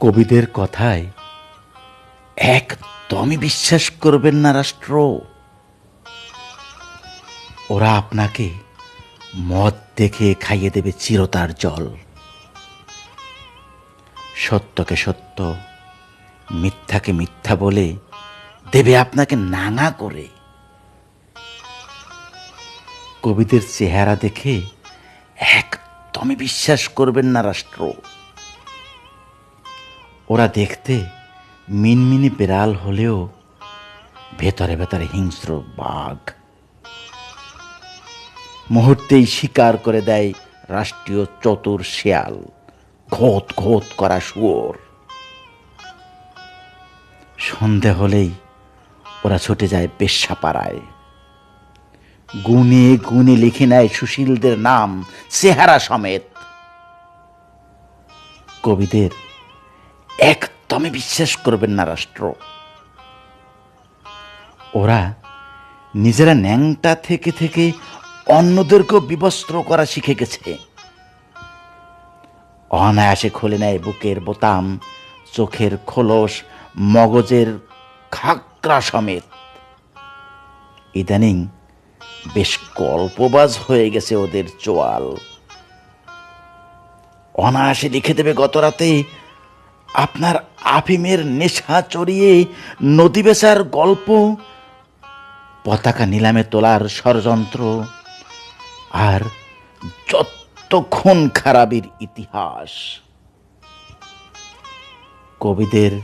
কবিদের কথায়, একদমই বিশ্বাস করবেন না রাষ্ট্র। ওরা আপনাকে মদ দেখে খাইয়ে দেবে চিরতার জল। সত্যকে সত্য, মিথ্যাকে মিথ্যা বলে দেবে আপনাকে নাঙা করে। কবিদের চেহারা দেখে একদমই বিশ্বাস করবেন না রাষ্ট্র। ওরা দেখতে মিনমিনি বিড়াল হলেও ভেতরে ভেতরে হিংস্র বাঘ। মুহূর্তেই শিকার করে দেয় রাষ্ট্রীয় চতুর শেয়াল। ঘোত ঘোত করা শুয়োর। সন্ধে হলেই ওরা ছুটে যায় বেশ্যাপাড়ায় গুনে গুনে লিখে নেয় সুশীলদের নাম, চেহারা সমেত। কবিদের একদমই বিশ্বাস করবেন না রাষ্ট্র। ওরা নিজেরা ন্যাংটা থেকে থেকে অন্যদেরকেও বিবস্ত্র করা শিখে গেছে। অনায়াসে খুলে নেয় বুকের বোতাম, চোখের খোলস, মগজের খাকরা সমেত। ইদানিং বেশ গল্পবাজ হয়ে গেছে ওদের চোয়াল। অনায়াসে লিখে দেবে গত রাতে আপনার আফিমের নেশা চড়িয়ে নদী বেচার গল্প, পতাকা নিলামে তোলার ষড়যন্ত্র, আর যতক্ষণ খারাপের ইতিহাস। কবিদের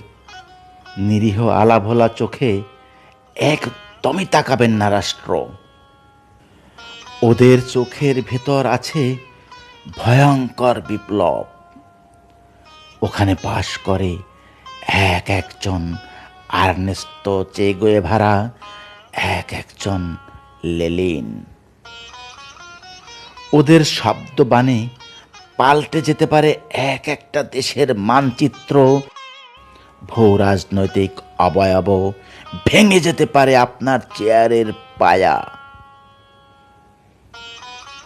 নিরীহ আলাভোলা চোখে একদমই তাকাবেন না রাষ্ট্র। ওদের চোখের ভেতর আছে ভয়ঙ্কর বিপ্লব। ওখানে বাস করে এক একজন আর্নেস্তো চেগোয়ে ভাড়া এক একজন লেলিন। ওদের শব্দ বাণী পাল্টে যেতে পারে এক একটা দেশের মানচিত্র। ভূ রাজনৈতিক অবয়ব ভেঙে যেতে পারে আপনার চেয়ারের পায়া।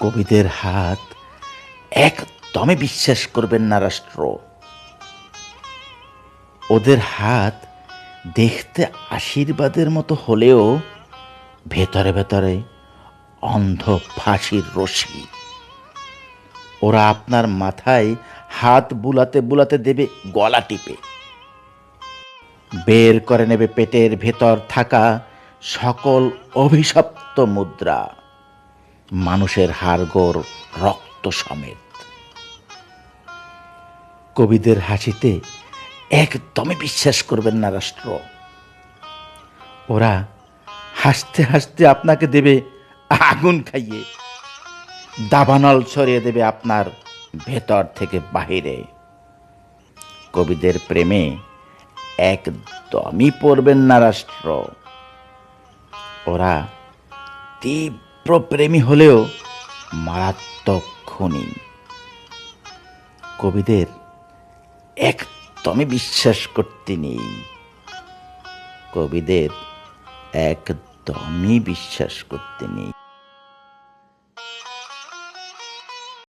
কবিদের হাত একদমই বিশ্বাস করবেন না রাষ্ট্র। ওদের হাত দেখতে আশীর্বাদের মতো হলেও ভেতরে ভেতরে অন্ধ ফাঁসির রশি। ওরা আপনার মাথায় হাত বুলাতে বুলাতে দেবে, গলা টিপে। বের করে নেবে পেটের ভেতর থাকা সকল অভিশপ্ত মুদ্রা। মানুষের হাড়গোড় রক্ত সমেত। কবিদের হাসিতে একদমই বিশ্বাস করবেন না রাষ্ট্র। ওরা হাসতে হাসতে আপনাকে দেবে আগুন খাইয়ে। দাবানল ছড়িয়ে দেবে আপনার ভেতর থেকে বাহিরে। কবিদের প্রেমে একদমই পড়বেন না রাষ্ট্র। ওরা তীব্র প্রেমী হলেও মারাত্মক খুনি। কবিদের একদমই বিশ্বাস করতে নেই। কবিদের একদমই বিশ্বাস করতে নেই।